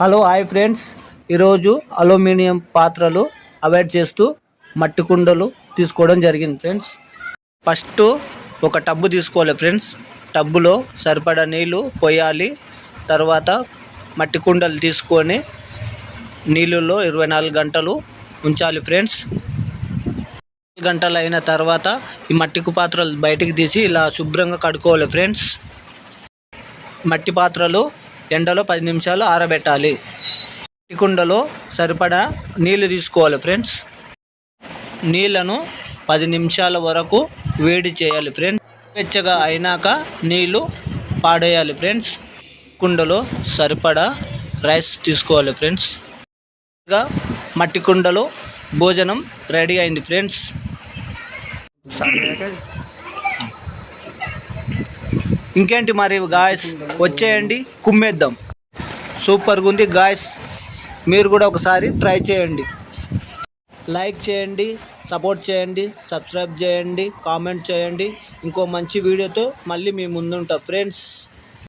Hello hi friends. ఈరోజు aluminium పాత్రలు avoid చేస్తూ మట్టి కుండలు తీసుకోవడం జరిగింది ఫ్రెండ్స్. ఫస్ట్ ఒక టబ్బు తీసుకోవాలి ఫ్రెండ్స్. టబ్బులో సరిపడా నీళ్ళు పోయాలి. తర్వాత మట్టి కుండలు తీసుకొని నీళ్ళల్లో ఇరవై నాలుగు గంటలు ఉంచాలి ఫ్రెండ్స్. గంటలు అయిన తర్వాత ఈ మట్టికు పాత్రలు బయటికి తీసి ఇలా శుభ్రంగా కడుక్కోవాలి ఫ్రెండ్స్. మట్టి పాత్రలు ఎండలో పది నిమిషాలు ఆరబెట్టాలి. మట్టి కుండలో సరిపడా నీళ్ళు తీసుకోవాలి ఫ్రెండ్స్. నీళ్ళను పది నిమిషాల వరకు వేడి చేయాలి ఫ్రెండ్స్. వెచ్చగా అయినాక నీళ్ళు పాడేయాలి ఫ్రెండ్స్. కుండలో సరిపడా రైస్ తీసుకోవాలి ఫ్రెండ్స్. ఇంకా మట్టి కుండలో భోజనం రెడీ అయింది ఫ్రెండ్స్. ఇంకేంటి మరి గాయస్ వచ్చేయండి కుమ్మేద్దాం. సూపర్గా ఉంది గాయస్ మీరు కూడా ఒకసారి ట్రై చేయండి. లైక్ చేయండి సపోర్ట్ చేయండి సబ్స్క్రైబ్ చేయండి కామెంట్ చేయండి. ఇంకో మంచి వీడియోతో మళ్ళీ మీ ముందుంటా. ఫ్రెండ్స్